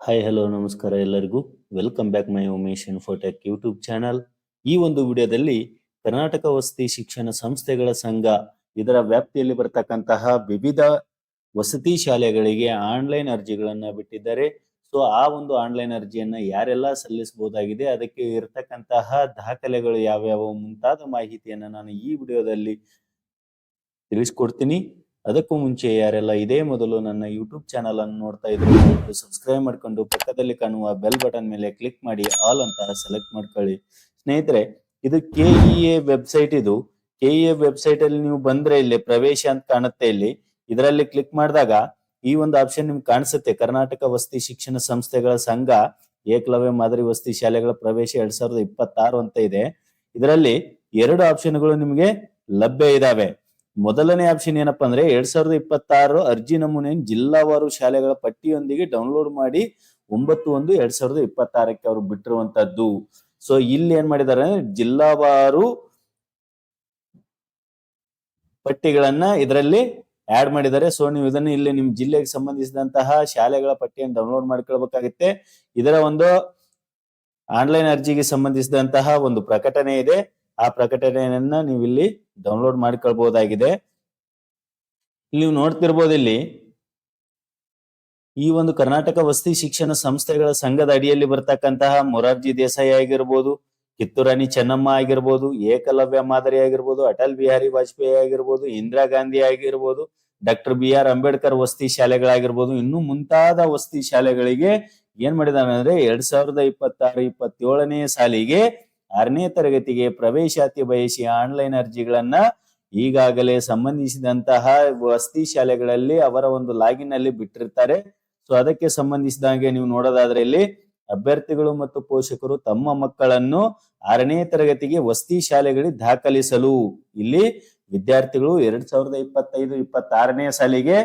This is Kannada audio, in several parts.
ಹಾಯ್ ಹಲೋ ನಮಸ್ಕಾರ ಎಲ್ಲರಿಗೂ. Welcome back my Umesh Infotech YouTube channel ಈ ಒಂದು ವಿಡಿಯೋದಲ್ಲಿ ಕರ್ನಾಟಕ ವಸತಿ ಶಿಕ್ಷಣ ಸಂಸ್ಥೆಗಳ ಸಂಘ, ಇದರ ವ್ಯಾಪ್ತಿಯಲ್ಲಿ ಬರತಕ್ಕಂತಹ ವಿವಿಧ ವಸತಿ ಶಾಲೆಗಳಿಗೆ ಆನ್ಲೈನ್ ಅರ್ಜಿಗಳನ್ನ ಬಿಟ್ಟಿದ್ದಾರೆ. ಸೊ ಆ ಒಂದು ಆನ್ಲೈನ್ ಅರ್ಜಿಯನ್ನ ಯಾರೆಲ್ಲ ಸಲ್ಲಿಸಬಹುದಾಗಿದೆ, ಅದಕ್ಕೆ ಇರತಕ್ಕಂತಹ ದಾಖಲೆಗಳು ಯಾವ್ಯಾವ ಮುಂತಾದ ಮಾಹಿತಿಯನ್ನ ನಾನು ಈ ವಿಡಿಯೋದಲ್ಲಿ ತಿಳಿಸ್ಕೊಡ್ತೀನಿ. ಅದಕ್ಕೂ ಮುಂಚೆ ಯಾರೆಲ್ಲ ಇದೇ ಮೊದಲು ನನ್ನ ಯೂಟ್ಯೂಬ್ ಚಾನಲ್ ಅನ್ನು ನೋಡ್ತಾ ಇದ್ರು ಸಬ್ಸ್ಕ್ರೈಬ್ ಮಾಡ್ಕೊಂಡು ಪಕ್ಕದಲ್ಲಿ ಕಾಣುವ ಬೆಲ್ ಬಟನ್ ಮೇಲೆ ಕ್ಲಿಕ್ ಮಾಡಿ ಆಲ್ ಅಂತ ಸೆಲೆಕ್ಟ್ ಮಾಡ್ಕೊಳ್ಳಿ. ಸ್ನೇಹಿತರೆ, ಇದು ಕೆಇಎ ವೆಬ್ಸೈಟ್ ಇದು. ಕೆಇಎ ವೆಬ್ಸೈಟ್ ಅಲ್ಲಿ ನೀವು ಬಂದ್ರೆ ಇಲ್ಲಿ ಪ್ರವೇಶ ಅಂತ ಕಾಣುತ್ತೆ ಇಲ್ಲಿ. ಇದರಲ್ಲಿ ಕ್ಲಿಕ್ ಮಾಡಿದಾಗ ಈ ಒಂದು ಆಪ್ಷನ್ ನಿಮ್ಗೆ ಕಾಣಿಸುತ್ತೆ. ಕರ್ನಾಟಕ ವಸತಿ ಶಿಕ್ಷಣ ಸಂಸ್ಥೆಗಳ ಸಂಘ, ಏಕಲವ್ಯ ಮಾದರಿ ವಸತಿ ಶಾಲೆಗಳ ಪ್ರವೇಶ ಎರಡ್ ಸಾವಿರದ ಇಪ್ಪತ್ತಾರು ಅಂತ ಇದೆ. ಇದರಲ್ಲಿ ಎರಡು ಆಪ್ಷನ್ಗಳು ನಿಮಗೆ ಲಭ್ಯ ಇದಾವೆ. ಮೊದಲನೇ ಆಪ್ಷನ್ ಏನಪ್ಪಾ ಅಂದ್ರೆ ಎರಡ್ ಸಾವಿರದ ಇಪ್ಪತ್ತಾರು ಅರ್ಜಿ ನಮೂನೆ ಜಿಲ್ಲಾವಾರು ಶಾಲೆಗಳ ಪಟ್ಟಿಯೊಂದಿಗೆ ಡೌನ್ಲೋಡ್ ಮಾಡಿ ಒಂಬತ್ತು ಒಂದು ಎರಡ್ ಸಾವಿರದ ಇಪ್ಪತ್ತಾರಕ್ಕೆ ಅವರು ಬಿಟ್ಟಿರುವಂತದ್ದು. ಸೊ ಇಲ್ಲಿ ಏನ್ ಮಾಡಿದ್ದಾರೆ ಜಿಲ್ಲಾವಾರು ಪಟ್ಟಿಗಳನ್ನ ಇದರಲ್ಲಿ ಆಡ್ ಮಾಡಿದ್ದಾರೆ. ಸೊ ನೀವು ಇದನ್ನ ಇಲ್ಲಿ ನಿಮ್ ಜಿಲ್ಲೆಗೆ ಸಂಬಂಧಿಸಿದಂತಹ ಶಾಲೆಗಳ ಪಟ್ಟಿಯನ್ನು ಡೌನ್ಲೋಡ್ ಮಾಡ್ಕೊಳ್ಬೇಕಾಗುತ್ತೆ. ಇದರ ಒಂದು ಆನ್ಲೈನ್ ಅರ್ಜಿಗೆ ಸಂಬಂಧಿಸಿದಂತಹ ಒಂದು ಪ್ರಕಟಣೆ ಇದೆ. ಆ ಪ್ರಕಟಣೆಯನ್ನ ನೀವು ಇಲ್ಲಿ ಡೌನ್ಲೋಡ್ ಮಾಡ್ಕೊಳ್ಬಹುದಾಗಿದೆ ನೀವು ನೋಡ್ತಿರ್ಬೋದು ಇಲ್ಲಿ, ಈ ಒಂದು ಕರ್ನಾಟಕ ವಸತಿ ಶಿಕ್ಷಣ ಸಂಸ್ಥೆಗಳ ಸಂಘದ ಅಡಿಯಲ್ಲಿ ಬರ್ತಕ್ಕಂತಹ ಮೊರಾರ್ಜಿ ದೇಸಾಯಿ ಆಗಿರ್ಬೋದು ಕಿತ್ತೂರಾಣಿ ಚೆನ್ನಮ್ಮ ಆಗಿರ್ಬೋದು, ಏಕಲವ್ಯ ಮಾದರಿ ಆಗಿರ್ಬೋದು, ಅಟಲ್ ಬಿಹಾರಿ ವಾಜಪೇಯಿ ಆಗಿರ್ಬೋದು, ಇಂದಿರಾ ಗಾಂಧಿ ಆಗಿರ್ಬೋದು, ಡಾಕ್ಟರ್ ಬಿ ಆರ್ ಅಂಬೇಡ್ಕರ್ ವಸತಿ ಶಾಲೆಗಳಾಗಿರ್ಬೋದು, ಇನ್ನು ಮುಂತಾದ ವಸತಿ ಶಾಲೆಗಳಿಗೆ ಏನ್ ಮಾಡಿದಾನೆ ಅಂದ್ರೆ ಎರಡ್ ಸಾವಿರದ ಇಪ್ಪತ್ತಾರು, ಇಪ್ಪತ್ತೇಳನೇ ಸಾಲಿಗೆ ಆರನೇ ತರಗತಿಗೆ ಪ್ರವೇಶಾತಿ ಬಯಸಿ ಆನ್ಲೈನ್ ಅರ್ಜಿಗಳನ್ನ ಈಗಾಗಲೇ ಸಂಬಂಧಿಸಿದಂತಹ ವಸತಿ ಶಾಲೆಗಳಲ್ಲಿ ಅವರ ಒಂದು ಲಾಗಿನ್ ಅಲ್ಲಿ ಬಿಟ್ಟಿರ್ತಾರೆ. ಸೊ, ಅದಕ್ಕೆ ಸಂಬಂಧಿಸಿದ ಹಾಗೆ ನೀವು ನೋಡೋದಾದ್ರೆ ಇಲ್ಲಿ ಅಭ್ಯರ್ಥಿಗಳು ಮತ್ತು ಪೋಷಕರು ತಮ್ಮ ಮಕ್ಕಳನ್ನು ಆರನೇ ತರಗತಿಗೆ ವಸತಿ ಶಾಲೆಗಳಿಗೆ ದಾಖಲಿಸಲು. ಇಲ್ಲಿ ವಿದ್ಯಾರ್ಥಿಗಳು ಎರಡ್ ಸಾವಿರದ ಇಪ್ಪತ್ತೈದು, ಇಪ್ಪತ್ತಾರನೇ ಸಾಲಿಗೆ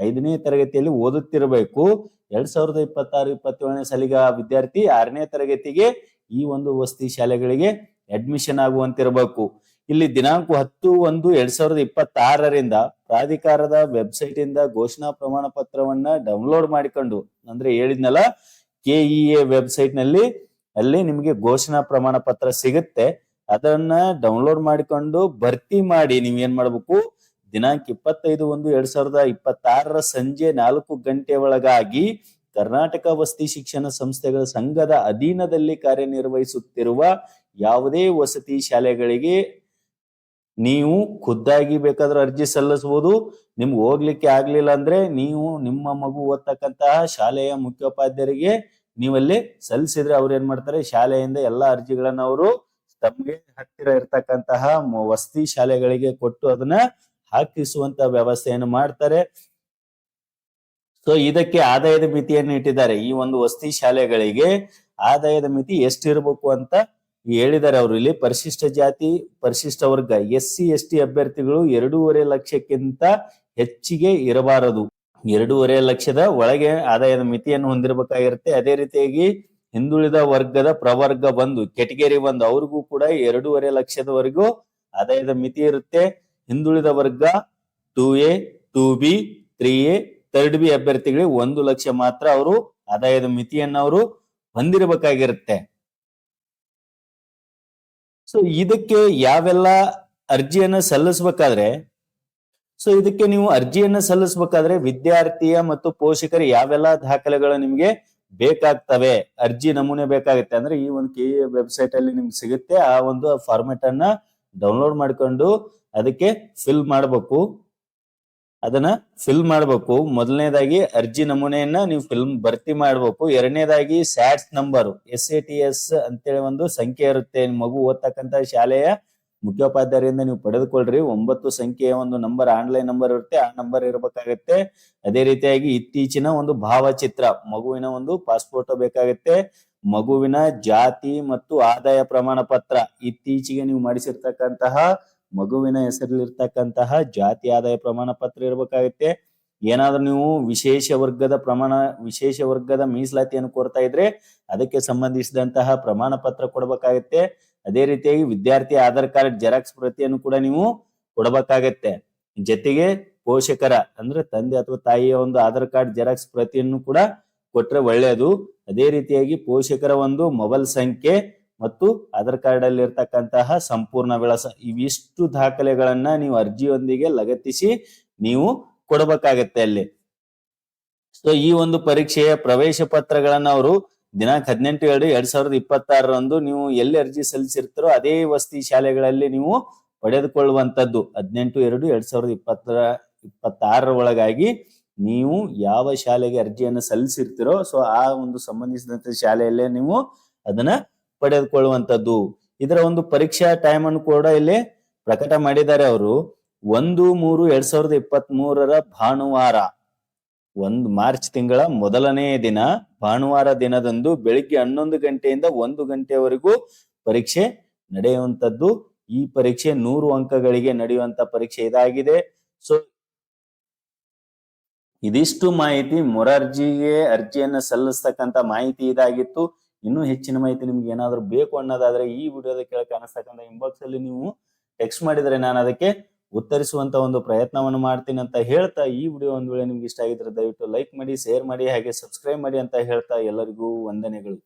ಐದನೇ ತರಗತಿಯಲ್ಲಿ ಓದುತ್ತಿರಬೇಕು. ಎರಡ್ ಸಾವಿರದ ಇಪ್ಪತ್ತಾರು, ಇಪ್ಪತ್ತೇಳನೇ ಸಾಲಿಗೆ ಆ ವಿದ್ಯಾರ್ಥಿ ಆರನೇ ತರಗತಿಗೆ ಈ ಒಂದು ವಸತಿ ಶಾಲೆಗಳಿಗೆ ಅಡ್ಮಿಷನ್ ಆಗುವಂತಿರಬೇಕು. ಇಲ್ಲಿ ದಿನಾಂಕ ಹತ್ತು ಒಂದು ಎರಡ್ ಸಾವಿರದ ಇಪ್ಪತ್ತಾರರಿಂದ ಪ್ರಾಧಿಕಾರದ ವೆಬ್ಸೈಟ್ ಇಂದ ಘೋಷಣಾ ಪ್ರಮಾಣ ಪತ್ರವನ್ನ ಡೌನ್ಲೋಡ್ ಮಾಡಿಕೊಂಡು, ಅಂದ್ರೆ ಹೇಳಿದ್ನಲ್ಲ ಕೆಇಎ ವೆಬ್ಸೈಟ್ನಲ್ಲಿ, ಅಲ್ಲಿ ನಿಮಗೆ ಘೋಷಣಾ ಪ್ರಮಾಣ ಪತ್ರ ಸಿಗುತ್ತೆ. ಅದನ್ನ ಡೌನ್ಲೋಡ್ ಮಾಡಿಕೊಂಡು ಭರ್ತಿ ಮಾಡಿ ನೀವ್ ಏನ್ ಮಾಡ್ಬೇಕು? ದಿನಾಂಕ ಇಪ್ಪತ್ತೈದು ಒಂದು ಎರಡ್ ಸಾವಿರದ ಇಪ್ಪತ್ತಾರರ ಸಂಜೆ ನಾಲ್ಕು ಗಂಟೆ ಒಳಗಾಗಿ ಕರ್ನಾಟಕ ವಸತಿ ಶಿಕ್ಷಣ ಸಂಸ್ಥೆಗಳ ಸಂಘದ ಅಧೀನದಲ್ಲಿ ಕಾರ್ಯನಿರ್ವಹಿಸುತ್ತಿರುವ ಯಾವುದೇ ವಸತಿ ಶಾಲೆಗಳಿಗೆ ನೀವು ಖುದ್ದಾಗಿ ಬೇಕಾದ್ರೂ ಅರ್ಜಿ ಸಲ್ಲಿಸಬಹುದು. ನಿಮ್ಗೆ ಹೋಗ್ಲಿಕ್ಕೆ ಆಗ್ಲಿಲ್ಲ ಅಂದ್ರೆ ನೀವು ನಿಮ್ಮ ಮಗು ಓದ್ತಕ್ಕಂತಹ ಶಾಲೆಯ ಮುಖ್ಯೋಪಾಧ್ಯಾಯರಿಗೆ ನೀವಲ್ಲಿ ಸಲ್ಲಿಸಿದ್ರೆ ಅವ್ರು ಏನ್ ಮಾಡ್ತಾರೆ? ಶಾಲೆಯಿಂದ ಎಲ್ಲಾ ಅರ್ಜಿಗಳನ್ನ ಅವರು ತಮಗೆ ಹತ್ತಿರ ಇರ್ತಕ್ಕಂತಹ ವಸತಿ ಶಾಲೆಗಳಿಗೆ ಕೊಟ್ಟು ಅದನ್ನ ಹಾಕಿಸುವಂತ ವ್ಯವಸ್ಥೆಯನ್ನು ಮಾಡ್ತಾರೆ. ಸೊ ಇದಕ್ಕೆ ಆದಾಯದ ಮಿತಿಯನ್ನು ಇಟ್ಟಿದ್ದಾರೆ. ಈ ಒಂದು ವಸತಿ ಶಾಲೆಗಳಿಗೆ ಆದಾಯದ ಮಿತಿ ಎಷ್ಟಿರಬೇಕು ಅಂತ ಹೇಳಿದ್ದಾರೆ ಅವರು ಇಲ್ಲಿ. ಪರಿಶಿಷ್ಟ ಜಾತಿ, ಪರಿಶಿಷ್ಟ ವರ್ಗ ಎಸ್ ಸಿ ಎಸ್ ಟಿ ಅಭ್ಯರ್ಥಿಗಳು ಎರಡೂವರೆ ಲಕ್ಷಕ್ಕಿಂತ ಹೆಚ್ಚಿಗೆ ಇರಬಾರದು. ಎರಡೂವರೆ ಲಕ್ಷದ ಒಳಗೆ ಆದಾಯದ ಮಿತಿಯನ್ನು ಹೊಂದಿರಬೇಕಾಗಿರುತ್ತೆ. ಅದೇ ರೀತಿಯಾಗಿ ಹಿಂದುಳಿದ ವರ್ಗದ ಪ್ರವರ್ಗ ಬಂದು, ಕೆಟಗರಿ ಬಂದು, ಅವ್ರಿಗೂ ಕೂಡ ಎರಡೂವರೆ ಲಕ್ಷದವರೆಗೂ ಆದಾಯದ ಮಿತಿ ಇರುತ್ತೆ. ಹಿಂದುಳಿದ ವರ್ಗ two A two B three A third B ಅಭ್ಯರ್ಥಿಗಳಿಗೆ ಒಂದು ಲಕ್ಷ ಮಾತ್ರ ಅವರು ಆದಾಯದ ಮಿತಿಯನ್ನು ಅವರು ಹೊಂದಿರಬೇಕಾಗಿರುತ್ತೆ. ಸೊ ಇದಕ್ಕೆ ಯಾವೆಲ್ಲ ಅರ್ಜಿಯನ್ನ ಸಲ್ಲಿಸಬೇಕಾದ್ರೆ ಸೊ ಇದಕ್ಕೆ ನೀವು ಅರ್ಜಿಯನ್ನ ಸಲ್ಲಿಸಬೇಕಾದ್ರೆ ವಿದ್ಯಾರ್ಥಿಯ ಮತ್ತು ಪೋಷಕರ ಯಾವೆಲ್ಲ ದಾಖಲೆಗಳು ನಿಮ್ಗೆ ಬೇಕಾಗ್ತವೆ, ಅರ್ಜಿ ನಮೂನೆ ಬೇಕಾಗುತ್ತೆ. ಅಂದ್ರೆ ಈ ಒಂದು ಕೆ ವೆಬ್ಸೈಟ್ ಅಲ್ಲಿ ನಿಮ್ಗೆ ಸಿಗುತ್ತೆ, ಆ ಒಂದು ಫಾರ್ಮೆಟ್ ಅನ್ನ ಡೌನ್ಲೋಡ್ ಮಾಡ್ಕೊಂಡು ಅದಕ್ಕೆ ಫಿಲ್ ಮಾಡಬೇಕು. ಅದನ್ನ ಫಿಲ್ ಮಾಡಬೇಕು. ಮೊದಲನೇದಾಗಿ ಅರ್ಜಿ ನಮೂನೆಯನ್ನ ನೀವು ಫಿಲ್ಮ್ ಭರ್ತಿ ಮಾಡಬೇಕು. ಎರಡನೇದಾಗಿ SATS number S A T S ಅಂತೇಳಿ ಒಂದು ಸಂಖ್ಯೆ ಇರುತ್ತೆ. ಮಗು ಓದ್ತಕ್ಕಂತ ಶಾಲೆಯ ಮುಖ್ಯೋಪಾಧ್ಯಾಯರಿಂದ ನೀವು ಪಡೆದುಕೊಳ್ಳ್ರಿ ಒಂಬತ್ತು ಸಂಖ್ಯೆಯ ಒಂದು ನಂಬರ್ ಆನ್ಲೈನ್ ನಂಬರ್ ಇರುತ್ತೆ. ಆ ನಂಬರ್ ಇರಬೇಕಾಗತ್ತೆ. ಅದೇ ರೀತಿಯಾಗಿ ಇತ್ತೀಚಿನ ಒಂದು ಭಾವಚಿತ್ರ, ಮಗುವಿನ ಒಂದು ಪಾಸ್ಪೋರ್ಟ್ ಬೇಕಾಗುತ್ತೆ. ಮಗುವಿನ ಜಾತಿ ಮತ್ತು ಆದಾಯ ಪ್ರಮಾಣ ಪತ್ರ ಇತ್ತೀಚೆಗೆ ನೀವು ಮಾಡಿಸಿರ್ತಕ್ಕಂತಹ ಮಗುವಿನ ಹೆಸರಲ್ಲಿರ್ತಕ್ಕಂತಹ ಜಾತಿ ಆದಾಯ ಪ್ರಮಾಣ ಪತ್ರ ಇರಬೇಕಾಗುತ್ತೆ. ಏನಾದ್ರೂ ನೀವು ವಿಶೇಷ ವರ್ಗದ ಪ್ರಮಾಣ, ವಿಶೇಷ ವರ್ಗದ ಮೀಸಲಾತಿಯನ್ನು ಕೋರ್ತಾ ಇದ್ರೆ ಅದಕ್ಕೆ ಸಂಬಂಧಿಸಿದಂತಹ ಪ್ರಮಾಣ ಪತ್ರ ಕೊಡಬೇಕಾಗತ್ತೆ. ಅದೇ ರೀತಿಯಾಗಿ ವಿದ್ಯಾರ್ಥಿ ಆಧಾರ್ ಕಾರ್ಡ್ ಜೆರಾಕ್ಸ್ ಪ್ರತಿಯನ್ನು ಕೂಡ ನೀವು ಕೊಡಬೇಕಾಗತ್ತೆ. ಜೊತೆಗೆ ಪೋಷಕರ ಅಂದ್ರೆ ತಂದೆ ಅಥವಾ ತಾಯಿಯ ಒಂದು ಆಧಾರ್ ಕಾರ್ಡ್ ಜೆರಾಕ್ಸ್ ಪ್ರತಿಯನ್ನು ಕೂಡ ಕೊಟ್ರೆ ಒಳ್ಳೆಯದು. ಅದೇ ರೀತಿಯಾಗಿ ಪೋಷಕರ ಒಂದು ಮೊಬೈಲ್ ಸಂಖ್ಯೆ ಮತ್ತು ಆಧಾರ್ ಕಾರ್ಡ್ ಅಲ್ಲಿ ಇರ್ತಕ್ಕಂತಹ ಸಂಪೂರ್ಣ ವಿಳಾಸ, ಇವಿಷ್ಟು ದಾಖಲೆಗಳನ್ನ ನೀವು ಅರ್ಜಿಯೊಂದಿಗೆ ಲಗತ್ತಿಸಿ ನೀವು ಕೊಡಬೇಕಾಗತ್ತೆ ಅಲ್ಲಿ. ಸೊ ಈ ಒಂದು ಪರೀಕ್ಷೆಯ ಪ್ರವೇಶ ಪತ್ರಗಳನ್ನ ಅವರು ದಿನಾಂಕ ಹದಿನೆಂಟು ಎರಡು ಎರಡ್ ಸಾವಿರದ ಇಪ್ಪತ್ತಾರರಂದು ನೀವು ಎಲ್ಲಿ ಅರ್ಜಿ ಸಲ್ಲಿಸಿರ್ತಾರೋ ಅದೇ ವಸತಿ ಶಾಲೆಗಳಲ್ಲಿ ನೀವು ಪಡೆದುಕೊಳ್ಳುವಂತದ್ದು ಹದಿನೆಂಟು ಎರಡು ಎರಡ್ ಸಾವಿರದ ಇಪ್ಪತ್ತರ, ಇಪ್ಪತ್ತಾರರ ಒಳಗಾಗಿ ನೀವು ಯಾವ ಶಾಲೆಗೆ ಅರ್ಜಿಯನ್ನು ಸಲ್ಲಿಸಿರ್ತೀರೋ ಸೊ ಆ ಒಂದು ಸಂಬಂಧಿಸಿದಂತ ಶಾಲೆಯಲ್ಲೇ ನೀವು ಅದನ್ನ ಪಡೆದುಕೊಳ್ಳುವಂತದ್ದು ಇದರ ಒಂದು ಪರೀಕ್ಷಾ ಟೈಮ್ ಅನ್ನು ಕೂಡ ಇಲ್ಲಿ ಪ್ರಕಟ ಮಾಡಿದ್ದಾರೆ ಅವರು. ಒಂದು ಮೂರು ಎರಡ್ ಸಾವಿರದ ಇಪ್ಪತ್ತ್ ಮೂರರ ಭಾನುವಾರ, ಒಂದು ಮಾರ್ಚ್ ತಿಂಗಳ ಮೊದಲನೇ ದಿನ, ಭಾನುವಾರ ದಿನದಂದು ಬೆಳಿಗ್ಗೆ ಹನ್ನೊಂದು ಗಂಟೆಯಿಂದ ಒಂದು ಗಂಟೆವರೆಗೂ ಪರೀಕ್ಷೆ ನಡೆಯುವಂತದ್ದು ಈ ಪರೀಕ್ಷೆ ನೂರು ಅಂಕಗಳಿಗೆ ನಡೆಯುವಂತ ಪರೀಕ್ಷೆ ಇದಾಗಿದೆ. ಸೊ ಇದಿಷ್ಟು ಮಾಹಿತಿ ಮೊರಾರ್ಜಿಗೆ ಅರ್ಜಿಯನ್ನ ಸಲ್ಲಿಸ್ತಕ್ಕಂತ ಮಾಹಿತಿ ಇದಾಗಿತ್ತು. ಇನ್ನೂ ಹೆಚ್ಚಿನ ಮಾಹಿತಿ ನಿಮ್ಗೆ ಏನಾದರೂ ಬೇಕು ಅನ್ನೋದಾದ್ರೆ ಈ ವಿಡಿಯೋದ ಕೆಳಗೆ ಕಾಣಿಸ್ತಕ್ಕಂಥ ಇನ್ಬಾಕ್ಸ್ ಅಲ್ಲಿ ನೀವು ಟೆಕ್ಸ್ಟ್ ಮಾಡಿದ್ರೆ ನಾನು ಅದಕ್ಕೆ ಉತ್ತರಿಸುವಂತ ಒಂದು ಪ್ರಯತ್ನವನ್ನು ಮಾಡ್ತೀನಿ ಅಂತ ಹೇಳ್ತಾ ಈ ವಿಡಿಯೋ ಒಂದು ವೇಳೆ ನಿಮ್ಗೆ ಇಷ್ಟ ಆಗಿದ್ರೆ ದಯವಿಟ್ಟು ಲೈಕ್ ಮಾಡಿ ಶೇರ್ ಮಾಡಿ, ಹಾಗೆ ಸಬ್ಸ್ಕ್ರೈಬ್ ಮಾಡಿ ಅಂತ ಹೇಳ್ತಾ ಎಲ್ಲರಿಗೂ ವಂದನೆಗಳು.